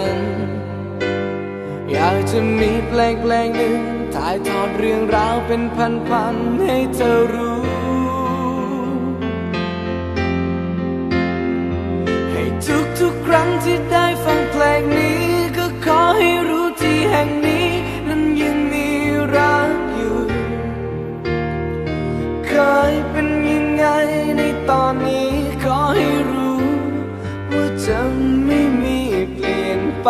นากจะมีเพลงเพลงหนึ่งถ่ายทอดเรื่องราวเป็นพันๆให้เธอรู้ ให้ทุกๆครั้งที่ได้ฟังเพลงนี้ ก็ขอให้รู้ที่แห่งนี้ นั้นยังมีรักอยู่ เคยเป็นยังไงในตอนนี้ขอให้รู้ ว่าจะไม่มีเปลี่ยนไป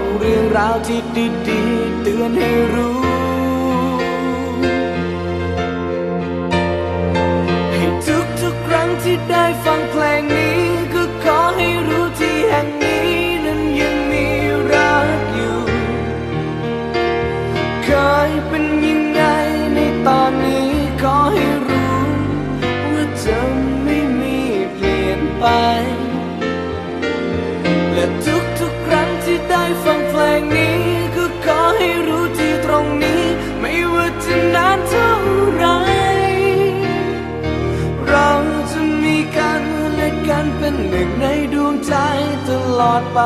เรื่องราวที่ดีๆเตือนให้รู้ ให้ทุกๆครั้งที่ได้ฟังเพลงนี้ ก็ขอให้รู้ที่แห่งนี้นั้นยังมีรักอยู่เคยเป็นยังไงใน กันเป็นหนึ่งในดวงใจตลอดไป